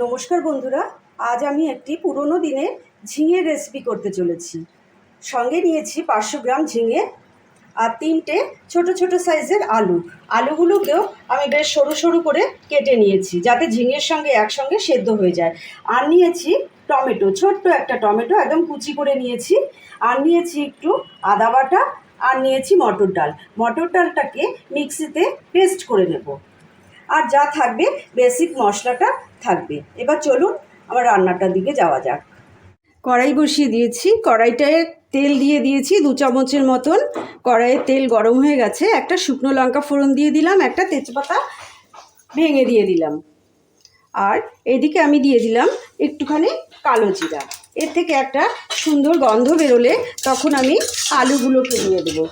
নমস্কার বন্ধুরা, আজ আমি একটি পুরনো দিনের ঝিঙের রেসিপি করতে চলেছি। সঙ্গে নিয়েছি পাঁচশো গ্রাম ঝিঙে আর তিনটে ছোট ছোট সাইজের আলু। আলুগুলোকেও আমি বেশ সরু সরু করে কেটে নিয়েছি যাতে ঝিঙের সঙ্গে একসঙ্গে সেদ্ধ হয়ে যায়। আর নিয়েছি টমেটো, ছোট্ট একটা টমেটো, একদম কুচি করে নিয়েছি। আর নিয়েছি একটু আদা বাটা, আর নিয়েছি মটর ডাল। মটর ডালটাকে মিক্সিতে পেস্ট করে নেব। আর যা থাকবে বেসিক মশলাটা থাকবে। এবার চলুন আমার রান্নাটার দিকে যাওয়া যাক। কড়াই বসিয়ে দিয়েছি। কড়াইটায় তেল দিয়ে দিয়েছি দু চামচের মতন। কড়াইয়ে তেল গরম হয়ে গেছে। একটা শুকনো লঙ্কা ফোড়ন দিয়ে দিলাম, একটা তেজপাতা ভেঙে দিয়ে দিলাম। আর এদিকে আমি দিয়ে দিলাম একটুখানি কালো জিরা। এর থেকে একটা সুন্দর গন্ধ বেরোলে তখন আমি আলুগুলোকে দিয়ে দেবো।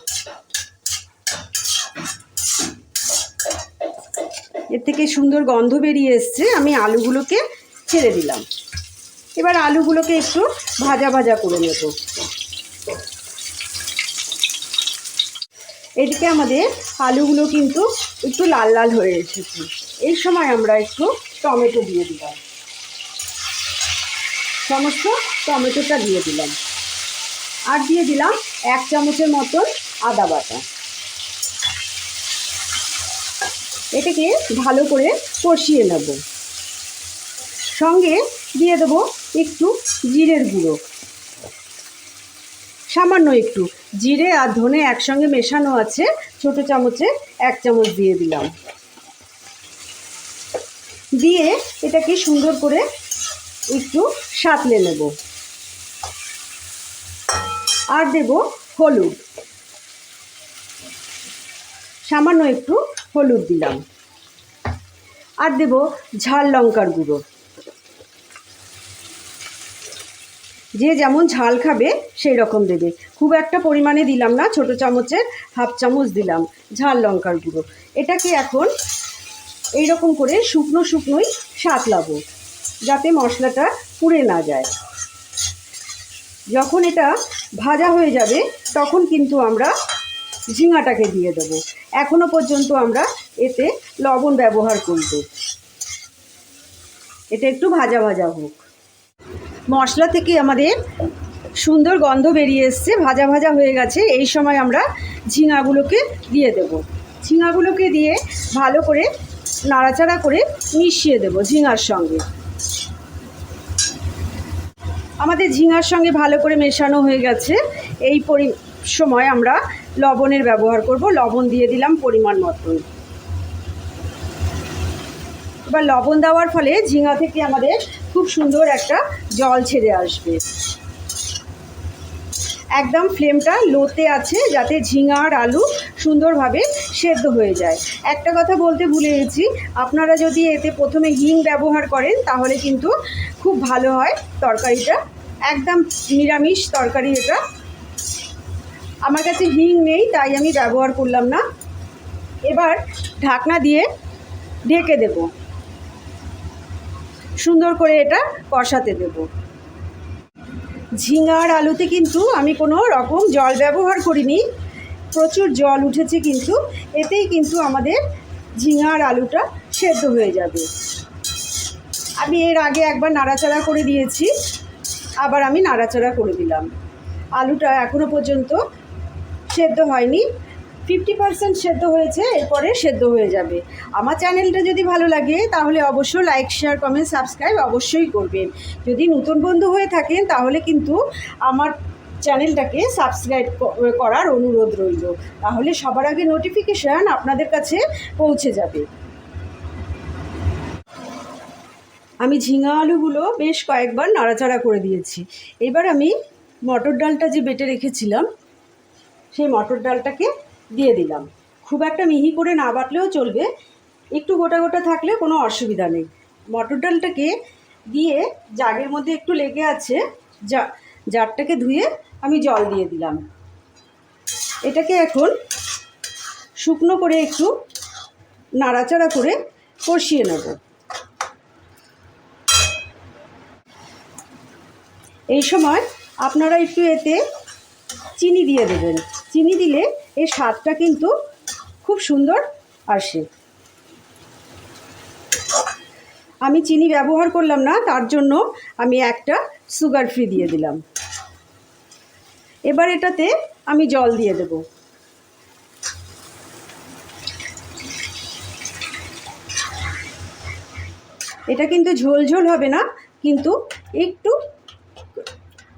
এর থেকে সুন্দর গন্ধ বেরিয়ে এসছে, আমি আলুগুলোকে ছেড়ে দিলাম। এবার আলুগুলোকে একটু ভাজা ভাজা করে নেব। এদিকে আমাদের আলুগুলো কিন্তু একটু লাল লাল হয়ে এসেছে। এই সময় আমরা একটু টমেটো দিয়ে দিলাম। সমস্ত টমেটোটা দিয়ে দিলাম। আর দিয়ে দিলাম এক চামচের মতন আদা বাটা। এটাকে ভালো করে কষিয়ে নেব। সঙ্গে দিয়ে দেবো একটু জিরের গুঁড়ো। সামান্য একটু। জিরে আর ধনে একসঙ্গে মেশানো আছে। ছোট চামচে এক চামচ দিয়ে দিলাম। দিয়ে এটাকে সুন্দর করে একটু সাঁতলে নেব। আর দেব হলুদ। সামান্য একটু হলুদ দিলাম। আর দেব ঝাল লঙ্কার গুঁড়ো। যে যেমন ঝাল খাবে, সেই রকম দেবে। খুব একটা পরিমাণে দিলাম না, ছোট চামচের হাফ চামচ দিলাম ঝাল লঙ্কার গুঁড়ো। এটাকে এখন এই রকম করে শুকনো শুকনোই সাঁতলাবো, যাতে মশলাটা পুড়ে না যায়। যখন এটা ভাজা হয়ে যাবে, তখন কিন্তু আমরা ঝিঙাটাকে দিয়ে দেবো। এখনও পর্যন্ত আমরা এতে লবণ ব্যবহার করব। এটা একটু ভাজা ভাজা হোক। মশলা থেকে আমাদের সুন্দর গন্ধ বেরিয়ে এসছে, ভাজা ভাজা হয়ে গেছে। এই সময় আমরা ঝিঙাগুলোকে দিয়ে দেব। ঝিঙাগুলোকে দিয়ে ভালো করে নাড়াচাড়া করে মিশিয়ে দেব ঝিঙার সঙ্গে। আমাদের ঝিঙার সঙ্গে ভালো করে মেশানো হয়ে গেছে। এই পরি সময় আমরা লবণের ব্যবহার করব। লবণ দিয়ে দিলাম পরিমাণ মতন। এবার লবণ দেওয়ার ফলে ঝিঙা থেকে আমাদের খুব সুন্দর একটা জল ছেড়ে আসবে। একদম ফ্লেমটা লোতে আছে যাতে ঝিঙা আর আলু সুন্দরভাবে সেদ্ধ হয়ে যায়। একটা কথা বলতে ভুলে গেছি, আপনারা যদি এতে প্রথমে হিং ব্যবহার করেন, তাহলে কিন্তু খুব ভালো হয় তরকারিটা। একদম নিরামিষ তরকারি এটা। আমার কাছে হিং নেই, তাই আমি ব্যবহার করলাম না। এবার ঢাকনা দিয়ে ঢেকে দেব। সুন্দর করে এটা কষাতে দেব। ঝিঙার আলুতে কিন্তু আমি কোনো রকম জল ব্যবহার করিনি। প্রচুর জল উঠেছে কিন্তু, এতেই কিন্তু আমাদের ঝিঙার আলুটা সেদ্ধ হয়ে যাবে। আমি এর আগে একবার নাড়াচাড়া করে দিয়েছি, আবার আমি নাড়াচাড়া করে দিলাম। আলুটা এখনও পর্যন্ত সেদ্ধ হয়নি। ফিফটি পার্সেন্ট সেদ্ধ হয়েছে, এরপরে সেদ্ধ হয়ে যাবে। আমার চ্যানেলটা যদি ভালো লাগে, তাহলে অবশ্যই লাইক শেয়ার কমেন্ট সাবস্ক্রাইব অবশ্যই করবেন। যদি নতুন বন্ধু হয়ে থাকেন, তাহলে কিন্তু আমার চ্যানেলটাকে সাবস্ক্রাইব করার অনুরোধ রইল। তাহলে সবার আগে নোটিফিকেশান আপনাদের কাছে পৌঁছে যাবে। আমি ঝিঙা আলুগুলো বেশ কয়েকবার নাড়াচাড়া করে দিয়েছি। এবার আমি মটর ডালটা যে বেটে রেখেছিলাম সেই মটর ডালটাকে দিয়ে দিলাম। খুব একটা মিহি করে না বাটলেও চলবে। একটু গোটা গোটা থাকলে কোনো অসুবিধা নেই। মটর ডালটাকে দিয়ে জাগের মধ্যে একটু লেগে আছে, জা, জারটাকে ধুয়ে আমি জল দিয়ে দিলাম। এটাকে এখন শুকনো করে একটু নাড়াচাড়া করে কষিয়ে নেব। এই সময় আপনারা একটু এতে চিনি দিয়ে দেবেন। চিনি দিলে এর স্বাদটা কিন্তু খুব সুন্দর আসে। আমি চিনি ব্যবহার করলাম না, তার জন্য আমি একটা সুগার ফ্রি দিয়ে দিলাম। এবার এটাতে আমি জল দিয়ে দেবো। এটা কিন্তু ঝোল ঝোল হবে না, কিন্তু একটু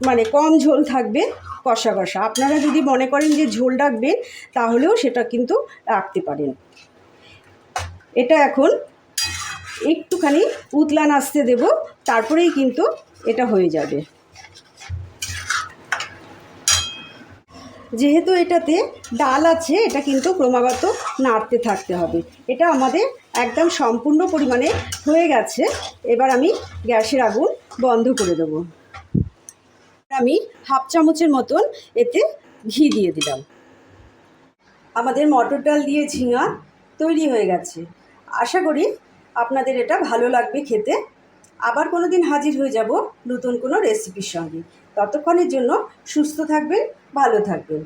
মানে কম ঝোল থাকবে। কষা কষা। আপনারা যদি মনে করেন যে ঝোল রাখবেন, তাহলেও সেটা কিন্তু রাখতে পারেন। এটা এখন একটুখানি উতলান আসতে দেব, তারপরেই কিন্তু এটা হয়ে যাবে। যেহেতু এটাতে ডাল আছে, এটা কিন্তু ক্রমাগত নাড়তে থাকতে হবে। এটা আমাদের একদম সম্পূর্ণ পরিমাণে হয়ে গেছে। এবার আমি গ্যাসের আগুন বন্ধ করে দেবো। আমি হাফ চামচের মতন এতে ঘি দিয়ে দিলাম। আমাদের মটর ডাল দিয়ে ঝিঙা তৈরি হয়ে গেছে। আশা করি আপনাদের এটা ভালো লাগবে খেতে। আবার কোনো দিন হাজির হয়ে যাব নতুন কোনো রেসিপির সঙ্গে। ততক্ষণের জন্য সুস্থ থাকবেন, ভালো থাকবেন।